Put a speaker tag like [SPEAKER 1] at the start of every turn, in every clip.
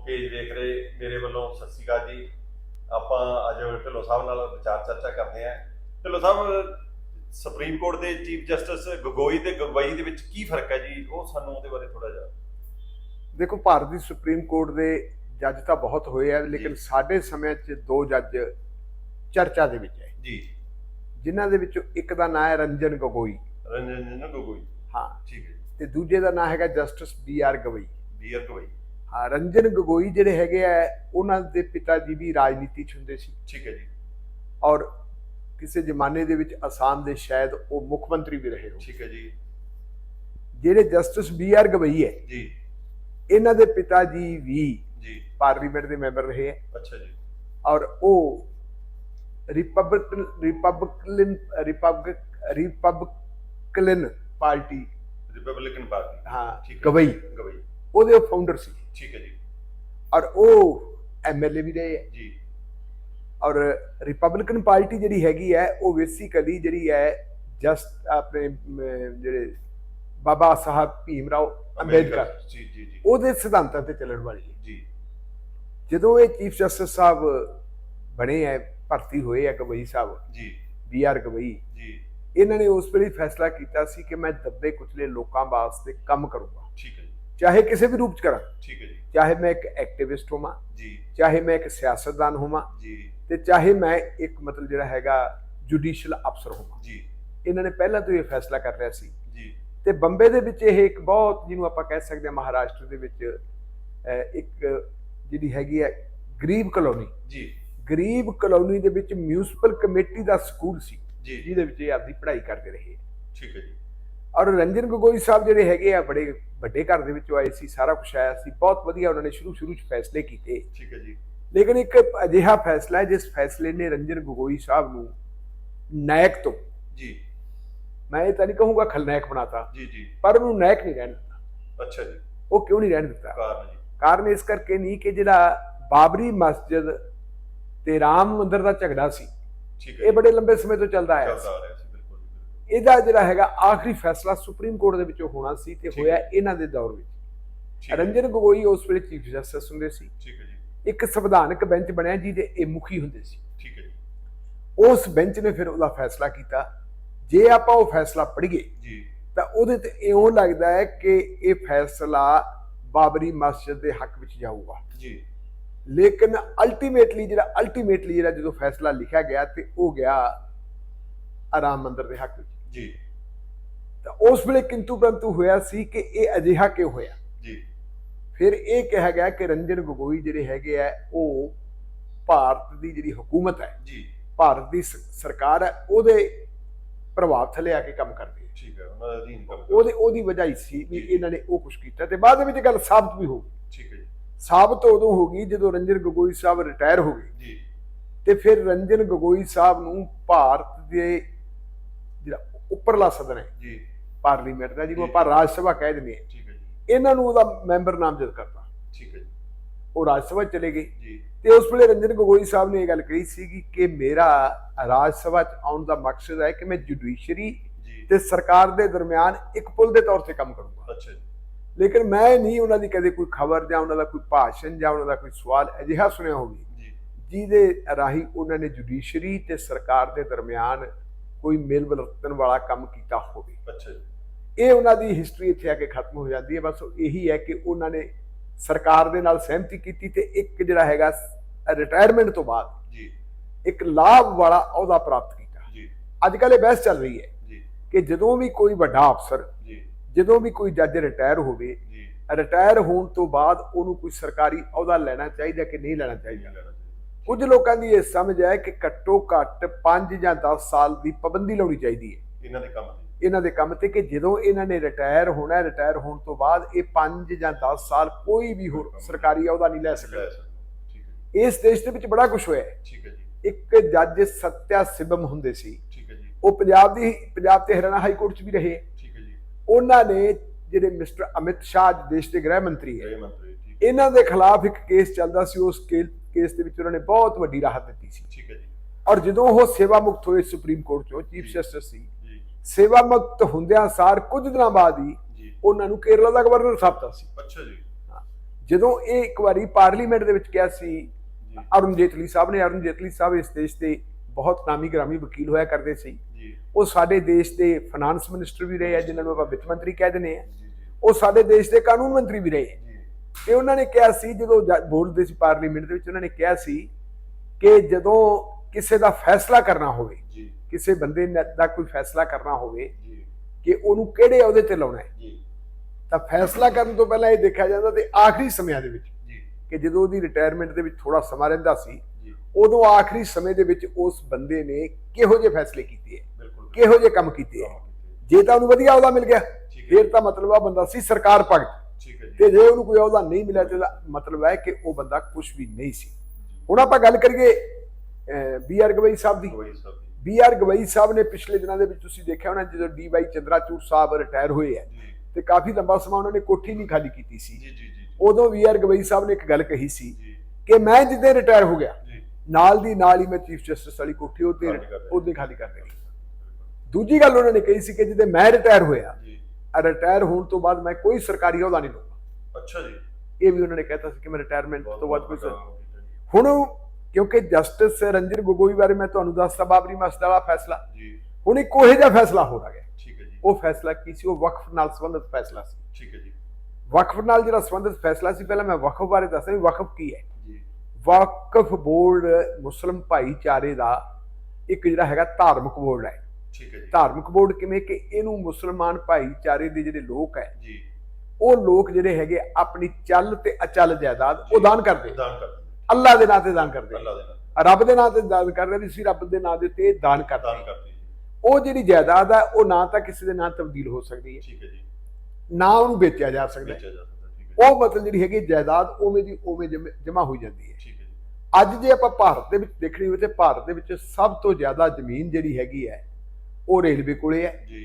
[SPEAKER 1] Page ਵੇਖ ਰਹੇ ਮੇਰੇ ਵੱਲੋਂ ਸਤਿ ਸ਼੍ਰੀ ਅਕਾਲ ਜੀ। ਆਪਾਂ ਅੱਜ ਢਿੱਲੋਂ ਸਾਹਿਬ ਨਾਲ ਵਿਚਾਰ ਚਰਚਾ ਕਰਦੇ ਆਂ ਢਿੱਲੋਂ ਸਾਹਿਬ ਸੁਪਰੀਮ ਕੋਰਟ ਦੇ ਚੀਫ ਜਸਟਿਸ ਗਗੋਈ ਤੇ ਗਗਵਾਈ ਦੇ ਵਿੱਚ ਕੀ ਫ਼ਰਕ ਹੈ ਜੀ? ਉਹ ਸਾਨੂੰ ਉਹਦੇ ਬਾਰੇ ਥੋੜਾ ਜਿਹਾ।
[SPEAKER 2] ਦੇਖੋ ਭਾਰਤ ਦੀ ਸੁਪਰੀਮ ਕੋਰਟ ਦੇ ਜੱਜ ਤਾਂ ਬਹੁਤ ਹੋਏ ਆ ਲੇਕਿਨ। ਸਾਡੇ ਸਮੇਂ 'ਚ ਦੋ ਜੱਜ ਚਰਚਾ ਦੇ ਵਿੱਚ ਹੈ
[SPEAKER 1] ਜੀ।
[SPEAKER 2] ਜਿਨ੍ਹਾਂ ਦੇ ਵਿੱਚੋਂ ਇੱਕ ਦਾ ਨਾਮ ਹੈ ਰੰਜਨ ਗਗੋਈ।
[SPEAKER 1] ਰੰਜਨ ਗਗੋਈ।
[SPEAKER 2] ਹਾਂ।
[SPEAKER 1] ਠੀਕ ਹੈ
[SPEAKER 2] ਤੇ ਦੂਜੇ ਦਾ ਨਾਮ ਹੈਗਾ justice B R Gavai.
[SPEAKER 1] B R Gogoi
[SPEAKER 2] ਹਾਂ ਰੰਜਨ ਗਗੋਈ ਜਿਹੜੇ ਹੈਗੇ ਆ ਉਹਨਾਂ ਦੇ ਪਿਤਾ ਜੀ ਵੀ ਰਾਜਨੀਤੀ 'ਚ ਹੁੰਦੇ ਸੀ।
[SPEAKER 1] ਠੀਕ ਹੈ ਜੀ।
[SPEAKER 2] ਔਰ ਕਿਸੇ ਜ਼ਮਾਨੇ ਦੇ ਵਿੱਚ ਅਸਾਮ ਦੇ ਸ਼ਾਇਦ ਉਹ ਮੁੱਖ ਮੰਤਰੀ ਵੀ ਰਹੇ ਹੋ
[SPEAKER 1] ਠੀਕ ਹੈ ਜੀ।
[SPEAKER 2] ਜਿਹੜੇ ਜਸਟਿਸ ਬੀ ਆਰ ਗਵਈ ਹੈ
[SPEAKER 1] ਜੀ।
[SPEAKER 2] ਇਹਨਾਂ ਦੇ ਪਿਤਾ ਜੀ ਵੀ
[SPEAKER 1] ਜੀ।
[SPEAKER 2] ਪਾਰਲੀਮੈਂਟ ਦੇ ਮੈਂਬਰ ਰਹੇ ਹੈ।
[SPEAKER 1] ਅੱਛਾ ਜੀ।
[SPEAKER 2] ਔਰ ਉਹ republican republican republic republican party
[SPEAKER 1] republican party.
[SPEAKER 2] ਹਾਂ
[SPEAKER 1] ਠੀਕ ਹੈ।
[SPEAKER 2] ਗਵਈ।
[SPEAKER 1] ਗਵਈ।
[SPEAKER 2] ਉਹਦੇ ਫਾਊਂਡਰ ਸੀ।
[SPEAKER 1] ਠੀਕ ਹੈ ਜੀ।
[SPEAKER 2] ਔਰ ਉਹ ਐਮਐਲਏ ਵੀ ਰਹੇ
[SPEAKER 1] ਜੀ।
[SPEAKER 2] ਔਰ ਰਿਪਬਲਿਕਨ ਪਾਰਟੀ ਜਿਹੜੀ ਹੈਗੀ ਹੈ ਉਹ ਬੇਸਿਕਲੀ ਜਿਹੜੀ ਹੈ ਜਸਟ ਆਪਣੇ ਜਿਹੜੇ ਬਾਬਾ ਸਾਹਿਬ ਭੀਮ ਰਾਓ ਅੰਬੇਦਕਰ
[SPEAKER 1] ਜੀ ਜੀ ਜੀ।
[SPEAKER 2] ਉਹਦੇ ਸਿਧਾਂਤਾਂ ਤੇ ਚੱਲਣ ਵਾਲੀ ਹੈ।
[SPEAKER 1] ਜੀ।
[SPEAKER 2] ਜਦੋਂ ਇਹ ਚੀਫ ਜਸਟਿਸ ਸਾਹਿਬ ਬਣੇ ਹੈ ਭਰਤੀ ਹੋਏ ਹੈ ਗਵਈ ਸਾਹਿਬ
[SPEAKER 1] ਜੀ।
[SPEAKER 2] ਬੀ ਆਰ ਗਵਈ
[SPEAKER 1] ਜੀ।
[SPEAKER 2] ਇਹਨਾਂ ਨੇ ਉਸ ਵੇਲੇ ਫੈਸਲਾ ਕੀਤਾ ਸੀ ਕਿ ਮੈਂ ਦੱਬੇ ਕੁਚਲੇ ਲੋਕਾਂ ਵਾਸਤੇ ਕੰਮ ਕਰੂੰਗਾ। ਚਾਹੇ ਕਿਸੇ ਵੀ ਰੂਪ ਚ ਕਰਾਂ।
[SPEAKER 1] ਠੀਕ ਹੈ ਜੀ।
[SPEAKER 2] ਚਾਹੇ ਮੈਂ ਇੱਕ ਐਕਟਿਵਿਸਟ ਹੋਵਾਂ
[SPEAKER 1] ਜੀ।
[SPEAKER 2] ਚਾਹੇ ਮੈਂ ਇੱਕ ਸਿਆਸਤਦਾਨ ਹੋਵਾਂ
[SPEAKER 1] ਜੀ।
[SPEAKER 2] ਤੇ ਚਾਹੇ ਮੈਂ ਇੱਕ ਮਤਲਬ ਜਿਹੜਾ ਹੈਗਾ ਜੁਡੀਸ਼ੀਅਲ ਅਫਸਰ ਹੋਵਾਂ।
[SPEAKER 1] ਜੀ।
[SPEAKER 2] ਇਹਨਾਂ ਨੇ ਪਹਿਲਾਂ ਤੋਂ ਇਹ ਫੈਸਲਾ ਕਰ ਲਿਆ ਸੀ।
[SPEAKER 1] ਜੀ।
[SPEAKER 2] ਤੇ ਬੰਬੇ ਦੇ ਵਿੱਚ ਇਹ ਇੱਕ ਬਹੁਤ ਜਿਹਨੂੰ ਆਪਾਂ ਕਹਿ ਸਕਦੇ ਹਾਂ ਮਹਾਰਾਸ਼ਟਰ ਦੇ ਵਿੱਚ ਇੱਕ ਜਿਹੜੀ ਹੈਗੀ ਹੈ ਗਰੀਬ ਕਲੋਨੀ।
[SPEAKER 1] ਜੀ।
[SPEAKER 2] ਗਰੀਬ ਕਲੋਨੀ ਦੇ ਵਿੱਚ ਮਿਊਨਿਸਪਲ ਕਮੇਟੀ ਦਾ ਸਕੂਲ ਸੀ।
[SPEAKER 1] ਜੀ।
[SPEAKER 2] ਜਿਹਦੇ ਵਿੱਚ ਇਹ ਆਪਦੀ ਪੜ੍ਹਾਈ ਕਰਦੇ ਰਹੇ।
[SPEAKER 1] ਠੀਕ ਹੈ ਜੀ।
[SPEAKER 2] ਔਰ ਰੰਜਨ ਗਗੋਈ ਸਾਹਿਬ ਜਿਹੜੇ ਹੈਗੇ ਆ ਬੜੇ ਵੱਡੇ ਘਰ ਦੇ ਵਿੱਚੋਂ ਆਏ ਸੀ ਸਾਰਾ ਕੁਝ ਆਇਆ ਸੀ ਬਹੁਤ ਵਧੀਆ ਉਹਨਾਂ ਨੇ ਸ਼ੁਰੂ ਸ਼ੁਰੂ 'ਚ ਫੈਸਲੇ ਕੀਤੇ।
[SPEAKER 1] ਠੀਕ ਹੈ ਜੀ।
[SPEAKER 2] ਲੇਕਿਨ ਇੱਕ ਅਜਿਹਾ ਫੈਸਲਾ ਹੈ ਜਿਸ ਫੈਸਲੇ ਨੇ ਰੰਜਨ ਗਗੋਈ ਸਾਹਿਬ ਨੂੰ ਨਾਇਕ ਤੋਂ
[SPEAKER 1] ਜੀ।
[SPEAKER 2] ਮੈਂ ਇਹ ਤਾਂ ਨਹੀਂ ਕਹੂੰਗਾ ਖਲਨਾਇਕ ਬਣਾਤਾ
[SPEAKER 1] ਜੀ ਜੀ।
[SPEAKER 2] ਪਰ ਉਹਨੂੰ ਨਾਇਕ ਨਹੀਂ ਰਹਿਣ ਦਿੱਤਾ।
[SPEAKER 1] ਅੱਛਾ ਜੀ।
[SPEAKER 2] ਉਹ ਕਿਉਂ ਨਹੀਂ ਰਹਿਣ ਦਿੱਤਾ?
[SPEAKER 1] ਕਾਰਨ ਜੀ।
[SPEAKER 2] ਕਾਰਨ ਇਸ ਕਰਕੇ ਨਹੀਂ ਕਿ ਜਿਹੜਾ ਬਾਬਰੀ ਮਸਜਿਦ ਤੇ ਰਾਮ ਮੰਦਿਰ ਦਾ ਝਗੜਾ ਸੀ
[SPEAKER 1] ਠੀਕ ਹੈ
[SPEAKER 2] ਇਹ ਬੜੇ ਲੰਬੇ ਸਮੇਂ ਤੋਂ ਚੱਲਦਾ ਆਇਆ
[SPEAKER 1] ਚੱਲਦਾ ਆ ਰਿਹਾ ਸੀ ਬਿਲਕੁਲ ਜੀ, ਬਿਲਕੁਲ
[SPEAKER 2] ਇਹਦਾ ਜਿਹੜਾ ਹੈਗਾ ਆਖਰੀ ਫੈਸਲਾ ਸੁਪਰੀਮ ਕੋਰਟ ਦੇ ਵਿੱਚੋਂ ਹੋਣਾ ਸੀ ਤੇ ਹੋਇਆ। ਇਹਨਾਂ ਦੇ ਦੌਰ ਵਿੱਚ। ਰੰਜਨ ਗਗੋਈ ਉਸ ਵੇਲੇ ਚੀਫ ਜਸਟਿਸ ਹੁੰਦੇ ਸੀ।
[SPEAKER 1] ਠੀਕ ਹੈ ਜੀ।
[SPEAKER 2] ਇੱਕ ਸੰਵਿਧਾਨਕ ਬੈਂਚ ਬਣਿਆ ਜਿਹਦੇ ਇਹ ਮੁਖੀ ਹੁੰਦੇ ਸੀ।
[SPEAKER 1] ਠੀਕ ਹੈ ਜੀ।
[SPEAKER 2] ਉਸ ਬੈਂਚ ਨੇ ਫਿਰ ਉਹਦਾ ਫੈਸਲਾ ਕੀਤਾ। ਜੇ ਆਪਾਂ ਉਹ ਫੈਸਲਾ ਪੜ੍ਹੀਏ
[SPEAKER 1] ਜੀ।
[SPEAKER 2] ਤਾਂ ਉਹਦੇ ਤੇ ਇਉਂ ਲੱਗਦਾ ਹੈ ਕਿ ਇਹ ਫੈਸਲਾ ਬਾਬਰੀ ਮਸਜਿਦ ਦੇ ਹੱਕ ਵਿੱਚ ਜਾਊਗਾ।
[SPEAKER 1] ਜੀ।
[SPEAKER 2] ਲੇਕਿਨ ਅਲਟੀਮੇਟਲੀ ਜਿਹੜਾ ਅਲਟੀਮੇਟਲੀ ਜਿਹੜਾ ਜਦੋਂ ਫੈਸਲਾ ਲਿਖਿਆ ਗਿਆ ਤੇ ਉਹ ਗਿਆ ਆਰਾਮ ਮੰਦਰ ਦੇ ਹੱਕ ਵਿੱਚ।
[SPEAKER 1] ਜੀ।
[SPEAKER 2] ਤਾਂ ਉਸ ਵੇਲੇ ਕਿੰਤੂ ਪ੍ਰੰਤੂ ਹੋਇਆ ਸੀ ਕਿ ਇਹ ਅਜਿਹਾ ਕਿਉਂ ਹੋਇਆ?
[SPEAKER 1] ਜੀ।
[SPEAKER 2] ਫਿਰ ਇਹ ਕਿਹਾ ਗਿਆ ਕਿ ਰੰਜਨ ਗਗੋਈ ਜਿਹੜੇ ਹੈਗੇ ਆ ਉਹ ਭਾਰਤ ਦੀ ਜਿਹੜੀ ਹਕੂਮਤ ਹੈ
[SPEAKER 1] ਜੀ।
[SPEAKER 2] ਭਾਰਤ ਦੀ ਸਰਕਾਰ ਹੈ ਉਹਦੇ ਪ੍ਰਭਾਵ ਥੱਲੇ ਆ ਕੇ ਕੰਮ ਕਰਦੀ ਹੈ।
[SPEAKER 1] ਠੀਕ ਹੈ ਉਹਨਾਂ ਦਾ ਅਧੀਨ ਕੰਮ
[SPEAKER 2] ਉਹਦੇ ਉਹਦੀ ਵਜ੍ਹਾ ਹੀ ਸੀ ਵੀ। ਇਹਨਾਂ ਨੇ ਉਹ ਕੁਝ ਕੀਤਾ ਤੇ ਬਾਅਦ ਵਿੱਚ ਗੱਲ ਸਾਬਤ ਵੀ ਹੋ ਗਈ।
[SPEAKER 1] ਠੀਕ ਹੈ ਜੀ।
[SPEAKER 2] ਸਾਬਤ ਉਦੋਂ ਹੋ ਗਈ ਜਦੋਂ ਰੰਜਨ ਗਗੋਈ ਸਾਹਿਬ ਰਿਟਾਇਰ ਹੋ ਗਏ।
[SPEAKER 1] ਜੀ।
[SPEAKER 2] ਤੇ ਫਿਰ ਰੰਜਨ ਗਗੋਈ ਸਾਹਿਬ ਨੂੰ ਭਾਰਤ ਦੇ ਉੱਪਰਲਾ ਸਦਨ ਹੈ
[SPEAKER 1] ਜੀ।
[SPEAKER 2] ਪਾਰਲੀਮੈਂਟ ਦਾ ਜਿਹਨੂੰ। ਆਪਾਂ ਰਾਜ ਸਭਾ ਕਹਿ ਦਿੰਦੇ ਹਾਂ।
[SPEAKER 1] ਠੀਕ ਹੈ ਜੀ।
[SPEAKER 2] ਇਹਨਾਂ ਨੂੰ ਉਹਦਾ ਮੈਂਬਰ ਨਾਮਜ਼ਦ ਕਰਤਾ।
[SPEAKER 1] ਠੀਕ ਹੈ ਜੀ।
[SPEAKER 2] ਉਹ ਰਾਜ ਸਭਾ ਚਲੇ ਗਏ।
[SPEAKER 1] ਜੀ।
[SPEAKER 2] ਤੇ ਉਸ ਵੇਲੇ ਰੰਜਨ ਗਗੋਈ ਸਾਹਿਬ ਨੇ ਇਹ ਗੱਲ ਕਹੀ ਸੀਗੀ ਕਿ ਮੇਰਾ ਰਾਜ ਸਭਾ 'ਚ ਆਉਣ ਦਾ ਮਕਸਦ ਹੈ ਕਿ ਮੈਂ ਜੁਡੀਸ਼ਰੀ ਤੇ ਸਰਕਾਰ ਦੇ ਦਰਮਿਆਨ ਇੱਕ ਪੁਲ ਦੇ ਤੌਰ ਤੇ ਕੰਮ ਕਰੂੰਗਾ।
[SPEAKER 1] ਅੱਛਾ ਜੀ।
[SPEAKER 2] ਲੇਕਿਨ ਮੈਂ ਨਹੀਂ ਉਹਨਾਂ ਦੀ ਕਦੇ ਕੋਈ ਖਬਰ ਜਾਂ ਉਹਨਾਂ ਦਾ ਕੋਈ ਭਾਸ਼ਣ ਜਾਂ ਉਹਨਾਂ ਦਾ ਕੋਈ ਸਵਾਲ ਅਜਿਹਾ ਸੁਣਿਆ ਹੋਵੇ।
[SPEAKER 1] ਜੀ।
[SPEAKER 2] ਜਿਹਦੇ ਰਾਹੀਂ ਉਹਨਾਂ ਨੇ ਜੁਡੀਸ਼ਰੀ ਤੇ ਸਰਕਾਰ ਦੇ ਦਰਮਿਆਨ ਕੋਈ ਮੇਲ ਵਰਤਨ ਵਾਲਾ ਕੰਮ ਕੀਤਾ ਹੋਵੇ।
[SPEAKER 1] ਅੱਛਾ ਜੀ।
[SPEAKER 2] ਇਹ ਉਹਨਾਂ ਦੀ ਹਿਸਟਰੀ ਇੱਥੇ ਆ ਕੇ ਖਤਮ ਹੋ ਜਾਂਦੀ ਹੈ। ਬਸ ਇਹੀ ਹੈ ਕਿ ਉਹਨਾਂ ਨੇ ਸਰਕਾਰ ਦੇ ਨਾਲ ਸਹਿਮਤੀ ਕੀਤੀ ਤੇ ਇੱਕ ਜਿਹੜਾ ਹੈਗਾ ਰਿਟਾਇਰਮੈਂਟ ਤੋਂ ਬਾਅਦ
[SPEAKER 1] ਜੀ।
[SPEAKER 2] ਇੱਕ ਲਾਭ ਵਾਲਾ ਅਹੁਦਾ ਪ੍ਰਾਪਤ ਕੀਤਾ।
[SPEAKER 1] ਜੀ।
[SPEAKER 2] ਅੱਜ ਕੱਲ੍ਹ ਇਹ ਬਹਿਸ ਚੱਲ ਰਹੀ ਹੈ
[SPEAKER 1] ਜੀ।
[SPEAKER 2] ਕਿ ਜਦੋਂ ਵੀ ਕੋਈ ਵੱਡਾ ਅਫਸਰ
[SPEAKER 1] ਜੀ।
[SPEAKER 2] ਜਦੋਂ ਵੀ ਕੋਈ ਜੱਜ ਰਿਟਾਇਰ ਹੋਵੇ
[SPEAKER 1] ਜੀ।
[SPEAKER 2] ਰਿਟਾਇਰ ਹੋਣ ਤੋਂ ਬਾਅਦ ਉਹਨੂੰ ਕੋਈ ਸਰਕਾਰੀ ਅਹੁਦਾ ਲੈਣਾ ਚਾਹੀਦਾ ਕਿ ਨਹੀਂ ਲੈਣਾ ਚਾਹੀਦਾ?
[SPEAKER 1] ਲੈਣਾ ਚਾਹੀਦਾ।
[SPEAKER 2] ਕੁਝ ਲੋਕਾਂ ਦੀ ਇਹ ਸਮਝ ਹੈ ਕਿ ਘੱਟੋ ਘੱਟ 5 ਜਾਂ 10 ਸਾਲ ਦੀ ਪਾਬੰਦੀ ਲਾਉਣੀ ਚਾਹੀਦੀ ਹੈ।
[SPEAKER 1] ਇਹਨਾਂ ਦੇ ਕੰਮ
[SPEAKER 2] ਇਹਨਾਂ ਦੇ ਕੰਮ ਤੇ ਕਿ ਜਦੋਂ ਇਹਨਾਂ ਨੇ ਰਿਟਾਇਰ ਹੋਣਾ ਹੈ ਰਿਟਾਇਰ ਹੋਣ ਤੋਂ ਬਾਅਦ ਇਹ 5 ਜਾਂ 10 ਸਾਲ ਕੋਈ ਵੀ ਹੋਰ ਸਰਕਾਰੀ ਅਹੁਦਾ ਨਹੀਂ ਲੈ ਸਕਦਾ।
[SPEAKER 1] ਸਕਦੇ। ਠੀਕ ਹੈ
[SPEAKER 2] ਇਸ ਦੇਸ਼ ਦੇ ਵਿੱਚ ਬੜਾ ਕੁਝ ਹੋਇਆ ਹੈ।
[SPEAKER 1] ਠੀਕ ਹੈ ਜੀ।
[SPEAKER 2] ਇੱਕ ਜੱਜ ਸਤਿਆ ਸਿਬਮ ਹੁੰਦੇ ਸੀ।
[SPEAKER 1] ਠੀਕ ਹੈ ਜੀ।
[SPEAKER 2] ਉਹ ਪੰਜਾਬ ਦੀ ਪੰਜਾਬ ਤੇ ਹਰਿਆਣਾ ਹਾਈ ਕੋਰਟ 'ਚ ਵੀ ਰਹੇ।
[SPEAKER 1] ਠੀਕ ਹੈ ਜੀ।
[SPEAKER 2] ਉਹਨਾਂ ਨੇ ਜਿਹੜੇ ਮਿਸਟਰ ਅਮਿਤ ਸ਼ਾਹ ਦੇਸ਼ ਦੇ ਗ੍ਰਹਿ ਮੰਤਰੀ ਹੈ ਇਹਨਾਂ ਦੇ ਖਿਲਾਫ ਇੱਕ ਕੇਸ ਚੱਲਦਾ ਸੀ। ਉਸ ਕੇ- ਕੇਸ ਦੇ ਵਿੱਚ ਉਹਨਾਂ ਨੇ ਬਹੁਤ ਵੱਡੀ ਰਾਹਤ ਦਿੱਤੀ ਸੀ।
[SPEAKER 1] ਠੀਕ ਹੈ ਜੀ।
[SPEAKER 2] ਔਰ ਜਦੋਂ ਉਹ ਸੇਵਾ ਮੁਕਤ ਹੋਏ ਸੁਪਰੀਮ ਕੋਰਟ ਚੋਂ ਚੀਫ। ਜਸਟਿਸ ਸੀ
[SPEAKER 1] ਜੀ।
[SPEAKER 2] ਸੇਵਾ ਮੁਕਤ ਹੁੰਦਿਆਂ ਸਾਰ ਕੁਝ ਦਿਨਾਂ ਬਾਅਦ ਹੀ ਉਹਨਾਂ ਨੂੰ ਕੇਰਲਾ ਦਾ ਗਵਰਨਰ ਸਾਪਤਾ ਸੀ।
[SPEAKER 1] ਅੱਛਾ ਜੀ।
[SPEAKER 2] ਜਦੋਂ ਇਹ ਇੱਕ ਵਾਰੀ ਪਾਰਲੀਮੈਂਟ ਦੇ ਵਿੱਚ ਕਿਹਾ ਸੀ ਅਰੁਣ ਜੇਤਲੀ ਸਾਹਿਬ ਨੇ ਅਰੁਣ ਜੇਤਲੀ ਸਾਹਿਬ ਇਸ ਦੇਸ਼ ਦੇ ਬਹੁਤ ਨਾਮੀ ਗ੍ਰਾਮੀ ਵਕੀਲ ਹੋਇਆ ਕਰਦੇ ਸੀ। ਉਹ ਸਾਡੇ ਦੇਸ਼ ਦੇ ਫਾਈਨਾਂਸ ਮਿਨਿਸਟਰ ਵੀ ਰਹੇ ਆ ਜਿਨ੍ਹਾਂ ਨੂੰ ਆਪਾਂ ਵਿੱਤ ਮੰਤਰੀ ਕਹਿ ਦਿੰਦੇ ਆ। ਉਹ ਸਾਡੇ ਦੇਸ਼ ਦੇ ਕਾਨੂੰਨ ਮੰਤਰੀ ਵੀ ਰਹੇ ਤੇ ਉਹਨਾਂ ਨੇ ਕਿਹਾ ਸੀ ਜਦੋਂ ਬੋਲਦੇ ਸੀ ਪਾਰਲੀਮੈਂਟ ਦੇ ਵਿੱਚ ਉਹਨਾਂ ਨੇ ਕਿਹਾ ਸੀ ਕਿ ਜਦੋਂ ਕਿਸੇ ਦਾ ਫੈਸਲਾ ਕਰਨਾ ਹੋਵੇ
[SPEAKER 1] ਜੀ।
[SPEAKER 2] ਕਿਸੇ ਬੰਦੇ ਦਾ ਕੋਈ ਫੈਸਲਾ ਕਰਨਾ ਹੋਵੇ
[SPEAKER 1] ਜੀ।
[SPEAKER 2] ਕਿ ਉਹਨੂੰ ਕਿਹੜੇ ਅਹੁਦੇ ਤੇ ਲਾਉਣਾ ਹੈ।
[SPEAKER 1] ਜੀ।
[SPEAKER 2] ਤਾਂ ਫੈਸਲਾ ਕਰਨ ਤੋਂ ਪਹਿਲਾਂ ਇਹ ਦੇਖਿਆ ਜਾਂਦਾ ਤੇ ਆਖਰੀ ਸਮਿਆਂ ਦੇ ਵਿੱਚ
[SPEAKER 1] ਜੀ।
[SPEAKER 2] ਕਿ ਜਦੋਂ ਉਹਦੀ ਰਿਟਾਇਰਮੈਂਟ ਦੇ ਵਿੱਚ ਥੋੜਾ ਸਮਾਂ ਰਹਿੰਦਾ ਸੀ ਉਦੋਂ ਆਖਰੀ ਸਮੇਂ ਦੇ ਵਿੱਚ ਉਸ ਬੰਦੇ ਨੇ ਕਿਹੋ ਜਿਹੇ ਫੈਸਲੇ ਕੀਤੇ ਹੈ ਕਿਹੋ ਜਿਹੇ ਕੰਮ ਕੀਤੇ ਹੈ। ਜੇ ਤਾਂ ਉਹਨੂੰ ਵਧੀਆ ਅਹੁਦਾ ਮਿਲ ਗਿਆ ਫਿਰ ਤਾਂ ਮਤਲਬ ਆ ਬੰਦਾ ਸੀ ਸਰਕਾਰ ਭਗਤ। ਤੇ ਜੇ ਉਹਨੂੰ ਕੋਈ ਅਹੁਦਾ ਨਹੀਂ ਮਿਲਿਆ ਤੇ ਮਤਲਬ ਹੈ ਕਿ ਉਹ ਬੰਦਾ ਕੁਝ ਵੀ ਨਹੀਂ ਸੀ। ਹੁਣ ਆਪਾਂ ਗੱਲ ਕਰੀਏ ਬੀ ਆਰ ਗਵਈ ਸਾਹਿਬ ਦੀ। ਬੀ ਆਰ ਗਵਈ ਸਾਹਿਬ ਨੇ ਪਿਛਲੇ ਦਿਨਾਂ ਦੇ ਵਿੱਚ ਤੁਸੀਂ ਦੇਖਿਆ ਹੋਣਾ ਜਦੋਂ D Y Chandrachud Sahib retire ਹੋਏ ਹੈ ਤੇ ਕਾਫੀ ਲੰਬਾ ਸਮਾਂ ਉਹਨਾਂ ਨੇ ਕੋਠੀ ਨਹੀਂ ਖਾਲੀ ਕੀਤੀ ਸੀ।
[SPEAKER 1] ਜੀ ਜੀ ਜੀ
[SPEAKER 2] ਉਦੋਂ ਵੀ ਆਰ ਗਵਈ ਸਾਹਿਬ ਨੇ ਇੱਕ ਗੱਲ ਕਹੀ ਸੀ ਕਿ ਮੈਂ ਜਿੱਦੇ ਰਿਟਾਇਰ ਹੋ ਗਿਆ ਨਾਲ ਦੀ ਨਾਲ ਹੀ ਮੈਂ ਚੀਫ ਜਸਟਿਸ ਵਾਲੀ ਕੋਠੀ ਉਹਦੇ। ਉਹਦੇ ਖਾਲੀ ਕਰ ਦੇਣੀ। ਦੂਜੀ ਗੱਲ ਉਹਨਾਂ ਨੇ ਕਹੀ ਸੀ ਕਿ ਜਿੱਦੇ ਮੈਂ ਰਿਟਾਇਰ ਹੋਇਆ ਰਿਟਾਇਰ ਹੋਣ ਤੋਂ ਬਾਅਦ ਮੈਂ ਕੋਈ ਸਰਕਾਰੀ ਅਹੁਦਾ ਨਹੀਂ ਲਵਾਂਗਾ
[SPEAKER 1] ਅੱਛਾ ਜੀ।
[SPEAKER 2] ਇਹ ਵੀ ਉਹਨਾਂ ਨੇ ਕਹਿਤਾ ਸੀ ਕਿ ਮੈਂ ਰਿਟਾਇਰਮੈਂਟ ਤੋਂ ਬਾਅਦ
[SPEAKER 1] ਹੋ ਜੀ।
[SPEAKER 2] ਹੁਣ ਕਿਉਂਕਿ ਜਸਟਿਸ ਰੰਜਨ ਗੋਗੋਈ ਬਾਰੇ ਮੈਂ ਤੁਹਾਨੂੰ ਦੱਸਦਾ ਬਾਬਰੀ ਮਸਜਿਦ ਵਾਲਾ ਫੈਸਲਾ।
[SPEAKER 1] ਜੀ।
[SPEAKER 2] ਹੁਣ ਇੱਕ ਉਹੋ ਜਿਹਾ ਫੈਸਲਾ ਹੋ ਗਿਆ
[SPEAKER 1] ਠੀਕ ਹੈ ਜੀ।
[SPEAKER 2] ਉਹ ਫੈਸਲਾ ਕੀ ਸੀ? ਉਹ ਵਕਫ ਨਾਲ ਸੰਬੰਧਿਤ ਫੈਸਲਾ ਸੀ।
[SPEAKER 1] ਠੀਕ ਹੈ ਜੀ।
[SPEAKER 2] ਵਕਫ ਨਾਲ ਜਿਹੜਾ ਸੰਬੰਧਿਤ ਫੈਸਲਾ ਸੀ ਪਹਿਲਾਂ ਮੈਂ ਵਕਫ ਬਾਰੇ ਦੱਸਾਂ ਵੀ ਵਕਫ ਕੀ ਹੈ।
[SPEAKER 1] ਜੀ।
[SPEAKER 2] ਵਕਫ ਬੋਰਡ ਮੁਸਲਮ ਭਾਈਚਾਰੇ ਦਾ ਇੱਕ ਜਿਹੜਾ ਹੈਗਾ ਧਾਰਮਿਕ ਬੋਰਡ ਹੈ।
[SPEAKER 1] ਠੀਕ ਹੈ ਜੀ।
[SPEAKER 2] ਧਾਰਮਿਕ ਬੋਰਡ ਕਿਵੇਂ ਕਿ ਇਹਨੂੰ ਮੁਸਲਮਾਨ ਭਾਈਚਾਰੇ ਦੇ ਜਿਹੜੇ ਲੋਕ ਹੈ
[SPEAKER 1] ਜੀ।
[SPEAKER 2] ਉਹ ਲੋਕ ਜਿਹੜੇ ਹੈਗੇ ਆਪਣੀ ਚੱਲ ਤੇ ਅਚਲ ਜਾਇਦਾਦ ਉਹ ਦਾਨ ਕਰਦੇ
[SPEAKER 1] ਦਾਨ ਕਰ ਦਿੰਦੇ
[SPEAKER 2] ਅੱਲਾ ਦੇ ਨਾਂ ਤੇ ਦਾਨ ਕਰਦੇ
[SPEAKER 1] ਅੱਲਾ ਦੇ ਨਾਲ
[SPEAKER 2] ਰੱਬ ਦੇ ਨਾਂ ਤੇ ਦਾਨ ਕਰਦੇ ਵੀ ਸੀ ਰੱਬ ਦੇ ਨਾਂ ਦੇ ਇਹ ਦਾਨ ਕਰਦੇ
[SPEAKER 1] ਦਾਨ ਕਰਦੇ
[SPEAKER 2] ਉਹ ਜਿਹੜੀ ਜਾਇਦਾਦ ਹੈ ਉਹ ਨਾ ਤਾਂ ਕਿਸੇ ਦੇ ਨਾਂ ਤਬਦੀਲ ਹੋ ਸਕਦੀ ਹੈ।
[SPEAKER 1] ਠੀਕ ਹੈ ਜੀ।
[SPEAKER 2] ਨਾ ਉਹਨੂੰ ਵੇਚਿਆ ਜਾ ਸਕਦਾ। ਹੈ
[SPEAKER 1] ਵੇਚਿਆ ਜਾ ਸਕਦਾ ਠੀਕ ਹੈ
[SPEAKER 2] ਉਹ ਮਤਲਬ ਜਿਹੜੀ ਹੈਗੀ ਜਾਇਦਾਦ ਉਵੇਂ ਦੀ ਉਵੇਂ ਜਮ੍ਹਾਂ ਹੋਈ ਜਾਂਦੀ ਹੈ।
[SPEAKER 1] ਜੀ ਠੀਕ ਹੈ ਜੀ।
[SPEAKER 2] ਅੱਜ ਜੇ ਆਪਾਂ ਭਾਰਤ ਦੇ ਵਿੱਚ ਦੇਖਣੀ ਹੋਵੇ ਤੇ ਭਾਰਤ ਦੇ ਵਿੱਚ ਸਭ ਤੋਂ ਜ਼ਿਆਦਾ ਜ਼ਮੀਨ ਜਿਹੜੀ ਹੈਗੀ ਹੈ ਉਹ ਰੇਲਵੇ ਕੋਲੇ ਹੈ।
[SPEAKER 1] ਜੀ।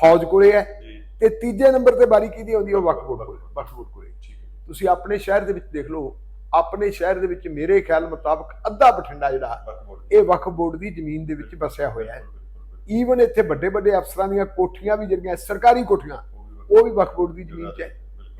[SPEAKER 2] ਫੌਜ ਕੋਲੇ ਹੈ।
[SPEAKER 1] ਜੀ।
[SPEAKER 2] ਤੇ ਤੀਜੇ ਨੰਬਰ ਤੇ ਬਾਰੀ ਕਿਹਦੀ ਆਉਂਦੀ ਹੈ? ਉਹ ਵਕਫ ਬੋਰਡ ਕੋਲੇ। ਵਕਫ ਬੋਰਡ ਕੋਲੇ
[SPEAKER 1] ਠੀਕ ਹੈ। ਜੀ
[SPEAKER 2] ਤੁਸੀਂ ਆਪਣੇ ਸ਼ਹਿਰ ਦੇ ਵਿੱਚ ਦੇਖ ਲਓ ਆਪਣੇ ਸ਼ਹਿਰ ਦੇ ਵਿੱਚ ਮੇਰੇ ਖਿਆਲ ਮੁਤਾਬਕ ਅੱਧਾ ਬਠਿੰਡਾ ਜਿਹੜਾ ਇਹ ਵਕਫ ਬੋਰਡ ਦੀ ਜ਼ਮੀਨ ਦੇ ਵਿੱਚ ਵਸਿਆ ਹੋਇਆ ਹੈ। ਈਵਨ ਇੱਥੇ ਵੱਡੇ ਵੱਡੇ ਅਫਸਰਾਂ ਦੀਆਂ ਕੋਠੀਆਂ ਵੀ ਜਿਹੜੀਆਂ ਸਰਕਾਰੀ ਕੋਠੀਆਂ ਉਹ ਵੀ ਵਕਫ ਬੋਰਡ ਦੀ ਜ਼ਮੀਨ 'ਚ ਹੈ।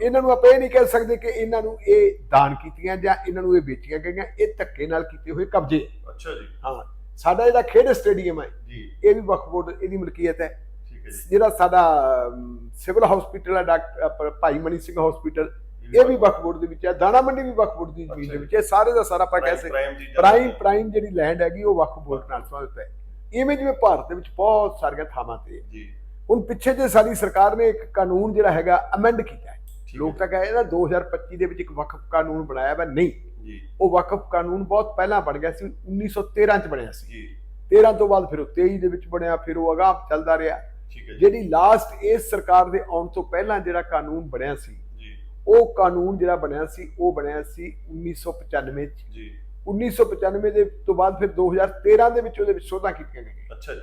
[SPEAKER 2] ਇਹਨਾਂ ਨੂੰ ਆਪਾਂ ਇਹ ਨਹੀਂ ਕਹਿ ਸਕਦੇ ਕਿ ਇਹਨਾਂ ਨੂੰ ਇਹ ਦਾਨ ਕੀਤੀਆਂ ਜਾਂ ਇਹਨਾਂ ਨੂੰ ਇਹ ਵੇਚੀਆਂ ਗਈਆਂ ਇਹ ਧੱਕੇ ਨਾਲ ਕੀਤੇ ਹੋਏ ਕਬਜ਼ੇ।
[SPEAKER 1] ਅੱਛਾ ਜੀ।
[SPEAKER 2] ਹਾਂ ਸਾਡਾ ਜਿਹੜਾ ਖੇਡ ਸਟੇਡੀਅਮ ਹੈ
[SPEAKER 1] ਜੀ।
[SPEAKER 2] ਇਹ ਵੀ ਵਕਫ ਬੋਰਡ ਇਹਦੀ ਮਲਕੀਅਤ ਹੈ।
[SPEAKER 1] ਠੀਕ ਹੈ ਜੀ
[SPEAKER 2] ਜਿਹੜਾ ਸਾਡਾ ਸਿਵਲ ਹਸਪੀਟਲ ਹੈ ਡਾਕਟਰ ਭਾਈ ਮਨੀ ਸਿੰਘ ਹਸਪੀਟਲ ਇਹ ਵੀ ਬੋਰਡ ਦੇ ਵਿੱਚ ਹੈ ਦਾਣਾ ਮੰਡੀ ਵੀ ਬੋਰਡ ਦੀ ਜ਼ਮੀਨ ਦੇ ਵਿੱਚ ਹੈ ਸਾਰੇ ਦਾ ਸਾਰਾ ਆਪਾਂ ਕਹਿ ਸਕਦੇ
[SPEAKER 1] ਪ੍ਰਾਈਮ
[SPEAKER 2] ਪ੍ਰਾਈਮ ਜਿਹੜੀ ਲੈਂਡ ਹੈਗੀ ਉਹ ਬੋਰਡ ਨਾਲ ਸੰਬੰਧਿਤ ਹੈ। ਇਵੇਂ ਜਿਵੇਂ ਭਾਰਤ ਦੇ ਵਿੱਚ ਬਹੁਤ ਸਾਰੀਆਂ ਥਾਵਾਂ ਤੇ ਹੈ।
[SPEAKER 1] ਜੀ।
[SPEAKER 2] ਹੁਣ ਪਿੱਛੇ ਜੇ ਸਾਡੀ ਸਰਕਾਰ ਨੇ ਇੱਕ ਕਾਨੂੰਨ ਜਿਹੜਾ ਹੈਗਾ ਅਮੈਂਡ ਕੀਤਾ ਹੈ। ਲੋਕ
[SPEAKER 1] ਹੈ।
[SPEAKER 2] ਤਾਂ ਕਹੇ ਨਾ 2025 ਦੇ ਵਿੱਚ ਇੱਕ ਵਕਫ ਕਾਨੂੰਨ ਬਣਾਇਆ ਵਾ। ਨਹੀਂ।
[SPEAKER 1] ਜੀ।
[SPEAKER 2] ਉਹ ਵਕਫ ਕਾਨੂੰਨ ਬਹੁਤ ਪਹਿਲਾਂ ਬਣ ਗਿਆ ਸੀ 1913 ਚ ਬਣਿਆ ਸੀ।
[SPEAKER 1] ਜੀ।
[SPEAKER 2] 13 ਤੋਂ ਬਾਅਦ ਫਿਰ ਉਹ 23 ਦੇ ਵਿੱਚ ਬਣਿਆ ਫਿਰ ਉਹ ਅਗਾਂਹ ਚੱਲਦਾ ਰਿਹਾ।
[SPEAKER 1] ਹੈ
[SPEAKER 2] ਜਿਹੜੀ ਲਾਸਟ ਇਸ ਸਰਕਾਰ ਦੇ ਆਉਣ ਤੋਂ ਪਹਿਲਾਂ ਜਿਹੜਾ ਕਾਨੂੰਨ ਬਣਿਆ ਸੀ
[SPEAKER 1] ਜੀ।
[SPEAKER 2] ਉਹ ਕਾਨੂੰਨ ਜਿਹੜਾ ਬਣਿਆ ਸੀ ਉਹ ਬਣਿਆ ਸੀ 1995 ਚ।
[SPEAKER 1] ਜੀ।
[SPEAKER 2] 1995 ਦੇ ਤੋਂ ਬਾਅਦ ਫਿਰ 2013 ਦੇ ਵਿੱਚ ਉਹਦੇ ਵਿੱਚ ਸੋਧਾਂ ਕੀਤੀਆਂ ਗਈਆਂ।
[SPEAKER 1] ਅੱਛਾ ਜੀ।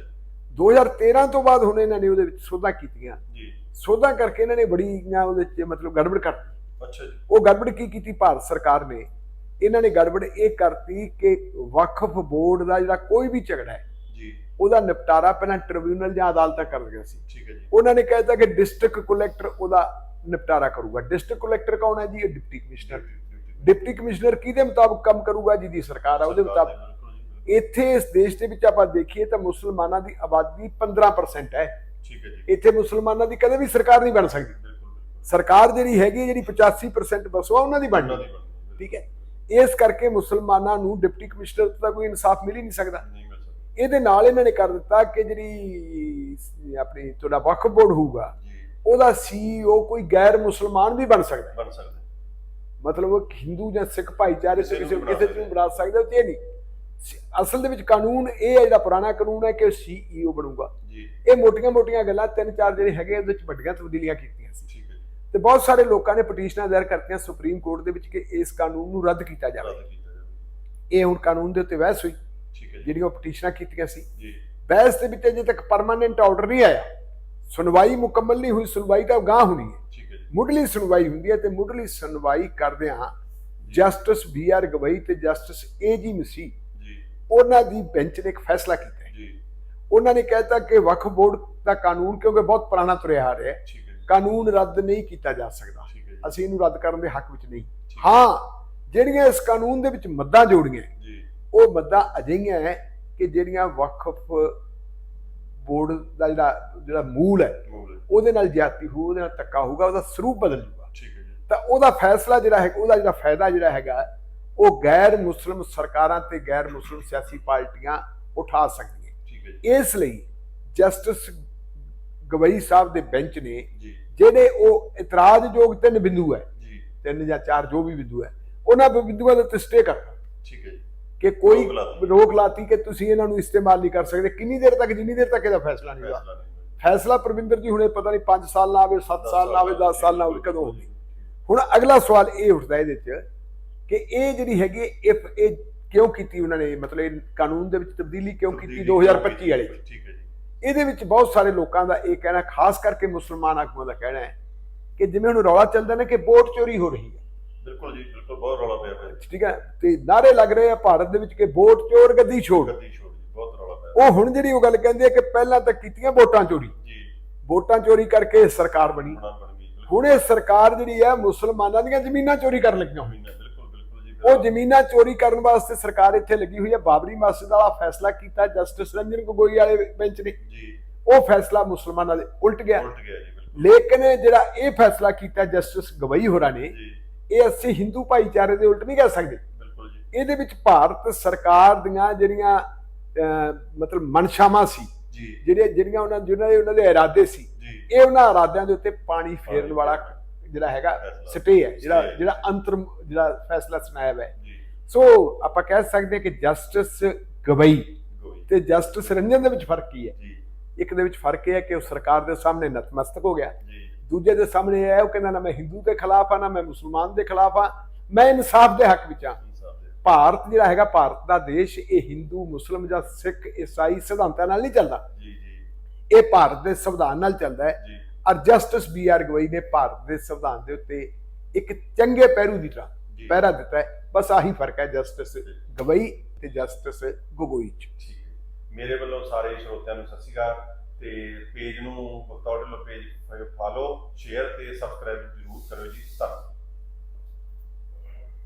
[SPEAKER 2] 2013 ਤੋਂ ਬਾਅਦ ਹੁਣ ਇਹਨਾਂ ਨੇ ਉਹਦੇ ਵਿੱਚ ਸੋਧਾਂ ਕੀਤੀਆਂ।
[SPEAKER 1] ਜੀ।
[SPEAKER 2] ਸੋਧਾਂ ਕਰਕੇ ਇਹਨਾਂ ਨੇ ਬੜੀਆਂ ਉਹਦੇ ਚ ਮਤਲਬ ਗੜਬੜ ਕਰਤੀ
[SPEAKER 1] ਅੱਛਾ ਜੀ।
[SPEAKER 2] ਉਹ ਗੜਬੜ ਕੀ ਕੀਤੀ? ਭਾਰਤ ਸਰਕਾਰ ਨੇ। ਇਹਨਾਂ ਨੇ ਗੜਬੜ ਇਹ ਕਰਤੀ ਕਿ ਵਕਫ ਬੋਰਡ ਦਾ ਜਿਹੜਾ ਕੋਈ ਵੀ ਝਗੜਾ ਹੈ
[SPEAKER 1] ਜੀ।
[SPEAKER 2] ਉਹਦਾ ਨਿਪਟਾਰਾ ਪਹਿਲਾਂ ਟ੍ਰਿਬਿਊਨਲ ਜਾਂ ਅਦਾਲਤਾਂ ਕਰਦੀਆਂ ਸੀ।
[SPEAKER 1] ਠੀਕ ਹੈ ਜੀ।
[SPEAKER 2] ਉਹਨਾਂ ਨੇ ਕਹਿਤਾ ਕਿ ਡਿਸਟ੍ਰਿਕਟ ਕਲੈਕਟਰ ਉਹਦਾ ਨਿਪਟਾਰਾ ਕਰੂਗਾ। ਡਿਸਟ੍ਰਿਕਟ ਕਲੈਕਟਰ ਕੌਣ ਹੈ ਜੀ? ਇਹ ਡਿਪਟੀ ਕਮਿਸ਼ਨਰ। Deputy commissioner. ਕਿਹਦੇ ਮੁਤਾਬਕ ਕੰਮ ਕਰੂਗਾ? ਜਿਹਦੀ ਸਰਕਾਰ ਆ ਉਹਦੇ ਮੁਤਾਬਕ। ਇੱਥੇ ਇਸ ਦੇਸ਼ ਦੇ ਵਿੱਚ ਆਪਾਂ ਦੇਖੀਏ ਤਾਂ ਮੁਸਲਮਾਨਾਂ ਦੀ ਆਬਾਦੀ 15% ਹੈ।
[SPEAKER 1] ਠੀਕ ਹੈ ਜੀ।
[SPEAKER 2] ਇੱਥੇ ਮੁਸਲਮਾਨਾਂ ਦੀ ਕਦੇ ਵੀ ਸਰਕਾਰ ਨਹੀਂ ਬਣ ਸਕਦੀ। ਸਰਕਾਰ ਜਿਹੜੀ ਹੈਗੀ ਜਿਹੜੀ 85% ਬਸਵਾ ਉਹਨਾਂ ਦੀ ਬਣਨੀ। ਠੀਕ ਹੈ। ਇਸ ਕਰਕੇ ਮੁਸਲਮਾਨਾਂ ਨੂੰ ਡਿਪਟੀ ਕਮਿਸ਼ਨਰ ਤੋਂ ਤਾਂ ਕੋਈ ਇਨਸਾਫ ਮਿਲ ਹੀ ਨਹੀਂ ਸਕਦਾ। ਇਹਦੇ ਨਾਲ ਇਹਨਾਂ ਨੇ ਕਰ ਦਿੱਤਾ ਕਿ ਜਿਹੜੀ ਆਪਣੀ ਤੁਹਾਡਾ ਵਕਫ ਬੋਰਡ ਹੋਊਗਾ ਉਹਦਾ ਸੀਈਓ ਕੋਈ ਗੈਰ ਮੁਸਲਮਾਨ ਵੀ ਬਣ ਸਕਦਾ।
[SPEAKER 1] ਬਣ ਸਕਦਾ।
[SPEAKER 2] ਮਤਲਬ ਉਹ ਹਿੰਦੂ ਜਾਂ ਸਿੱਖ ਭਾਈਚਾਰੇ ਤੋਂ
[SPEAKER 1] ਕਿਸੇ
[SPEAKER 2] ਕਿਸੇ
[SPEAKER 1] ਨੂੰ ਬਣਾ
[SPEAKER 2] ਸਕਦਾ ਤੇ ਨਹੀਂ। ਅਸਲ ਦੇ ਵਿੱਚ ਕਾਨੂੰਨ ਇਹ ਹੈ ਜਿਹੜਾ ਪੁਰਾਣਾ ਕਾਨੂੰਨ ਹੈ ਕਿ ਸੀਈਓ ਬਣੂਗਾ।
[SPEAKER 1] ਜੀ।
[SPEAKER 2] ਇਹ ਮੋਟੀਆਂ-ਮੋਟੀਆਂ ਗੱਲਾਂ ਤਿੰਨ ਚਾਰ ਜਿਹੜੇ ਹੈਗੇ ਉਹਦੇ ਵਿੱਚ ਵੱਡੀਆਂ ਤਬਦੀਲੀਆਂ ਕੀਤੀਆਂ ਸੀ।
[SPEAKER 1] ਠੀਕ ਹੈ ਜੀ।
[SPEAKER 2] ਤੇ ਬਹੁਤ ਸਾਰੇ ਲੋਕਾਂ ਨੇ ਪਟੀਸ਼ਨਾਂ ਦਾਇਰ ਕਰਤੀਆਂ ਸੁਪਰੀਮ ਕੋਰਟ ਦੇ ਵਿੱਚ ਕਿ ਇਸ ਕਾਨੂੰਨ ਨੂੰ ਰੱਦ ਕੀਤਾ ਜਾਵੇ।
[SPEAKER 1] ਰੱਦ ਕੀਤਾ ਜਾਵੇ।
[SPEAKER 2] ਇਹ ਹੁਣ ਕਾਨੂੰਨ ਦੇ ਉੱਤੇ ਬਹਿਸ ਹੋਈ।
[SPEAKER 1] ਠੀਕ ਹੈ ਜੀ।
[SPEAKER 2] ਜਿਹੜੀਆਂ ਉਹ ਪਟੀਸ਼ਨਾਂ ਕੀਤੀਆਂ ਸੀ।
[SPEAKER 1] ਜੀ।
[SPEAKER 2] ਬਹਿਸ ਦੇ ਵਿੱਚ ਅਜੇ ਤੱਕ ਪਰਮਾਨੈਂਟ ਆਰਡਰ ਨਹੀਂ ਆਇਆ। ਸੁਣਵਾਈ ਮੁਕੰਮਲ ਨਹੀਂ ਹੋਈ ਸੁਣਵਾਈ ਤਾਂ ਗਾਂ ਹੋਣੀ ਹੈ।
[SPEAKER 1] ਠੀਕ ਹੈ ਜੀ।
[SPEAKER 2] ਮੁੱਢਲੀ ਸੁਣਵਾਈ ਹੁੰਦੀ ਹੈ ਤੇ ਮੁੱਢਲੀ ਸੁਣਵਾਈ ਕਰਦਿਆਂ ਜਸਟਿਸ ਬੀ ਆਰ ਗਵਈ ਤੇ ਜਸਟਿਸ ਏ ਜੀ ਮਸੀ
[SPEAKER 1] ਜੀ।
[SPEAKER 2] ਉਹਨਾਂ ਦੀ ਬੈਂਚ ਨੇ ਇੱਕ ਫੈਸਲਾ ਕੀਤਾ ਹੈ।
[SPEAKER 1] ਜੀ।
[SPEAKER 2] ਉਹਨਾਂ ਨੇ ਕਹਿਤਾ ਕਿ ਵਕਫ ਬੋਰਡ ਦਾ ਕਾਨੂੰਨ ਕਿਉਂਕਿ ਬਹੁਤ ਪੁਰਾਣਾ ਤੁਰਿਆ ਆ ਰਿਹਾ ਹੈ।
[SPEAKER 1] ਹੈ
[SPEAKER 2] ਕਾਨੂੰਨ ਰੱਦ ਨਹੀਂ ਕੀਤਾ ਜਾ ਸਕਦਾ।
[SPEAKER 1] ਹੈ
[SPEAKER 2] ਅਸੀਂ ਇਹਨੂੰ ਰੱਦ ਕਰਨ ਦੇ ਹੱਕ ਵਿੱਚ ਨਹੀਂ। ਹਾਂ ਜਿਹੜੀਆਂ ਇਸ ਕਾਨੂੰਨ ਦੇ ਵਿੱਚ ਮੱਦਾਂ ਜੋੜੀਆਂ
[SPEAKER 1] ਜੀ।
[SPEAKER 2] ਉਹ ਮੱਦਾਂ ਅਜਿਹੀਆਂ ਹੈ ਕਿ ਜਿਹੜੀਆਂ ਵਕਫ ਬੋਰਡ ਦਾ ਜਿਹੜਾ ਜਿਹੜਾ ਮੂਲ ਹੈ ਉਹਦੇ ਨਾਲ ਜ਼ਿਆਦਤੀ ਹੋਊ ਉਹਦੇ ਨਾਲ ਧੱਕਾ ਹੋਊਗਾ ਉਹਦਾ ਸਰੂਪ ਬਦਲ ਜੂਗਾ।
[SPEAKER 1] ਠੀਕ ਹੈ ਜੀ।
[SPEAKER 2] ਤਾਂ ਉਹਦਾ ਫੈਸਲਾ ਜਿਹੜਾ ਹੈ ਉਹਦਾ ਜਿਹੜਾ ਫਾਇਦਾ ਜਿਹੜਾ ਹੈਗਾ ਉਹ ਗੈਰ ਮੁਸਲਮ ਸਰਕਾਰਾਂ ਤੇ ਗੈਰ ਮੁਸਲਮ ਸਿਆਸੀ ਪਾਰਟੀਆਂ ਉਠਾ ਸਕਦੀਆਂ।
[SPEAKER 1] ਠੀਕ ਹੈ ਜੀ।
[SPEAKER 2] ਇਸ ਲਈ ਜਸਟਿਸ ਗਵਈ ਸਾਹਿਬ ਦੇ ਬੈਂਚ ਨੇ ਜਿਹੜੇ ਉਹ ਇਤਰਾਜ਼ਯੋਗ ਤਿੰਨ ਬਿੰਦੂ ਹੈ ਤਿੰਨ ਜਾਂ ਚਾਰ ਜੋ ਵੀ ਬਿੰਦੂ ਹੈ ਉਹਨਾਂ ਬਿੰਦੂਆਂ ਦੇ ਉੱਤੇ ਸਟੇ ਕਰਤਾ।
[SPEAKER 1] ਠੀਕ ਹੈ ਜੀ।
[SPEAKER 2] ਕਿ ਕੋਈ
[SPEAKER 1] ਰੋਕ ਲਾਤੀ।
[SPEAKER 2] ਕਿ ਤੁਸੀਂ ਇਹਨਾਂ ਨੂੰ ਇਸਤੇਮਾਲ ਨਹੀਂ ਕਰ ਸਕਦੇ। ਕਿੰਨੀ ਦੇਰ ਤੱਕ ਜਿੰਨੀ ਦੇਰ ਤੱਕ ਇਹਦਾ ਫੈਸਲਾ ਨਹੀਂ ਹੋਇਆ?
[SPEAKER 1] ਫੈਸਲਾ
[SPEAKER 2] ਪ੍ਰਵਿੰਦਰ ਜੀ ਹੁਣੇ ਪਤਾ ਨਹੀਂ 5 ਸਾਲ ਨਾ ਆਵੇ 7
[SPEAKER 1] ਦਸ
[SPEAKER 2] ਸਾਲ ਨਾ ਆਵੇ 10 ਸਾਲ ਨਾ ਆਵੇ ਕਦੋਂ ਹੋਵੇ? ਹੁਣ ਅਗਲਾ ਸਵਾਲ ਇਹ ਉੱਠਦਾ ਇਹਦੇ 'ਚ ਕਿ ਇਹ ਜਿਹੜੀ ਹੈਗੀ ਇਫ ਇਹ ਕਿਉਂ ਕੀਤੀ ਉਹਨਾਂ ਨੇ? ਮਤਲਬ ਇਹ ਕਾਨੂੰਨ ਦੇ ਵਿੱਚ ਤਬਦੀਲੀ ਕਿਉਂ ਕੀਤੀ
[SPEAKER 1] ਤਬਦੀਲੀ
[SPEAKER 2] 2025 ਵਾਲੇ?
[SPEAKER 1] ਠੀਕ ਹੈ ਜੀ।
[SPEAKER 2] ਇਹਦੇ ਵਿੱਚ ਬਹੁਤ ਸਾਰੇ ਲੋਕਾਂ ਦਾ ਇਹ ਕਹਿਣਾ ਖਾਸ ਕਰਕੇ ਮੁਸਲਮਾਨ ਆਗੂਆਂ ਦਾ ਕਹਿਣਾ ਹੈ ਕਿ ਜਿਵੇਂ ਹੁਣ ਰੌਲਾ ਚੱਲਦਾ ਨਾ ਕਿ ਵੋਟ ਚੋਰੀ ਹੋ ਰਹੀ ਹੈ।
[SPEAKER 1] ਬਿਲਕੁਲ ਜੀ ਬਿਲਕੁਲ ਬਹੁਤ ਰੌਲਾ ਪਿਆ ਪਿਆ
[SPEAKER 2] ਠੀਕ ਹੈ ਤੇ ਨਾਰੇ ਲੱਗ ਰਹੇ ਆ ਭਾਰਤ ਦੇ ਵਿੱਚ ਕਿ ਵੋਟ ਚੋਰ ਗੱਦੀ ਛੋੜ।
[SPEAKER 1] ਗੱਦੀ ਛੋੜ ਜੀ ਬਹੁਤ ਰੌਲਾ ਪਿਆ
[SPEAKER 2] ਉਹ ਹੁਣ ਜਿਹੜੀ ਉਹ ਗੱਲ ਕਹਿੰਦੇ ਆ ਕਿ ਪਹਿਲਾਂ ਤਾਂ ਕੀਤੀਆਂ ਵੋਟਾਂ ਚੋਰੀ।
[SPEAKER 1] ਜੀ।
[SPEAKER 2] ਵੋਟਾਂ ਚੋਰੀ ਕਰਕੇ ਸਰਕਾਰ ਬਣੀ। ਹੁਣ ਇਹ ਸਰਕਾਰ ਜਿਹੜੀ ਹੈ ਮੁਸਲਮਾਨਾਂ ਦੀਆਂ ਜ਼ਮੀਨਾਂ ਚੋਰੀ ਕਰਨ ਲੱਗੀਆਂ ਹੋਈਆਂ। ਉਹ ਜ਼ਮੀਨਾਂ ਚੋਰੀ ਕਰਨ ਵਾਸਤੇ ਸਰਕਾਰ ਇੱਥੇ ਲੱਗੀ ਹੋਈ ਹੈ। ਬਾਬਰੀ ਮਸਜਿਦ ਵਾਲਾ ਫੈਸਲਾ ਕੀਤਾ ਜਸਟਿਸ ਰੰਜਨ ਗੋਗੋਈ ਵਾਲੇ ਬੈਂਚ ਨੇ।
[SPEAKER 1] ਜੀ।
[SPEAKER 2] ਉਹ ਫੈਸਲਾ ਮੁਸਲਮਾਨਾਂ ਦੇ ਉਲਟ ਗਿਆ।
[SPEAKER 1] ਉਲਟ ਗਿਆ ਜੀ ਬਿਲਕੁਲ।
[SPEAKER 2] ਲੇਕਿਨ ਜਿਹੜਾ ਇਹ ਫੈਸਲਾ ਕੀਤਾ ਜਸਟਿਸ ਗਵਈ ਹੋਰਾਂ ਨੇ ਇਹ ਅਸੀਂ ਹਿੰਦੂ ਭਾਈਚਾਰੇ ਦੇ ਉਲਟ ਨਹੀਂ ਕਹਿ ਸਕਦੇ।
[SPEAKER 1] ਬਿਲਕੁਲ ਜੀ।
[SPEAKER 2] ਇਹਦੇ ਵਿੱਚ ਭਾਰਤ ਸਰਕਾਰ ਦੀਆਂ ਜਿਹੜੀਆਂ ਮਤਲਬ ਮਨਸ਼ਾਵਾਂ ਸੀ ਜਿਹੜੀਆਂ ਜਿਹੜੀਆਂ ਉਹਨਾਂ ਜਿਹਨਾਂ ਦੇ ਉਹਨਾਂ ਦੇ ਇਰਾਦੇ ਸੀ ਇਹ ਉਹਨਾਂ ਇਰਾਦਿਆਂ ਦੇ ਉੱਤੇ ਪਾਣੀ ਫੇਰਨ ਵਾਲਾ ਜਿਹੜਾ ਹੈਗਾ। ਸਟੇ ਹੈ ਜਿਹੜਾ। ਜਿਹੜਾ ਅੰਤਰ ਜਿਹੜਾ ਫੈਸਲਾ ਸੁਣਾਇਆ ਹੋਇਆ ਸੋ ਆਪਾਂ ਕਹਿ ਸਕਦੇ ਹਾਂ ਕਿ ਜਸਟਿਸ ਗਵਈ ਤੇ ਜਸਟਿਸ ਰੰਜਨ ਦੇ ਵਿੱਚ ਫ਼ਰਕ ਕੀ ਹੈ? ਇੱਕ ਦੇ ਵਿੱਚ ਫ਼ਰਕ ਇਹ ਹੈ ਕਿ ਉਹ ਸਰਕਾਰ ਦੇ ਸਾਹਮਣੇ ਨਤਮਸਤਕ ਹੋ ਗਿਆ। ਦੂਜੇ ਦੇ ਸਾਹਮਣੇ ਹੈ ਉਹ ਕਹਿੰਦਾ ਨਾ ਮੈਂ ਹਿੰਦੂ ਦੇ ਖਿਲਾਫ ਆ ਨਾ ਮੈਂ ਮੁਸਲਮਾਨ ਦੇ ਖਿਲਾਫ ਆ ਮੈਂ ਇਨਸਾਫ ਦੇ ਹੱਕ ਵਿੱਚ ਆ। ਭਾਰਤ ਜਿਹੜਾ ਹੈਗਾ ਭਾਰਤ ਦਾ ਦੇਸ਼ ਇਹ ਹਿੰਦੂ ਮੁਸਲਮ ਜਾਂ ਸਿੱਖ ਈਸਾਈ ਸਿਧਾਂਤਾਂ ਨਾਲ ਨਹੀਂ ਚੱਲਦਾ।
[SPEAKER 1] ਜੀ ਜੀ।
[SPEAKER 2] ਇਹ ਭਾਰਤ ਦੇ ਸੰਵਿਧਾਨ ਨਾਲ ਚੱਲਦਾ ਹੈ। ਔਰ ਜਸਟਿਸ ਬੀ ਆਰ ਗਵਈ ਨੇ ਭਾਰਤ ਦੇ ਸੰਵਿਧਾਨ ਦੇ ਉੱਤੇ ਇੱਕ ਚੰਗੇ ਪਹਿਰੂ ਦੀ ਤਰ੍ਹਾਂ। ਪਹਿਰਾ ਦਿੱਤਾ ਹੈ। ਬਸ ਆਹੀ ਫ਼ਰਕ ਹੈ ਜਸਟਿਸ ਗਵਈ ਤੇ ਜਸਟਿਸ ਗੋਗੋਈ ਚ।
[SPEAKER 1] ਮੇਰੇ ਵੱਲੋਂ ਸਾਰੇ ਸਰੋਤਿਆਂ ਨੂੰ ਸਤਿ ਸ਼੍ਰੀ ਅਕਾਲ। ਤੇ ਪੇਜ ਨੂੰ Bakhtaur Dhillon page follow share ਤੇ ਸਬਸਕ੍ਰਾਈਬ ਜ਼ਰੂਰ ਕਰੋ ਜੀ। ਧੰਨਵਾਦ।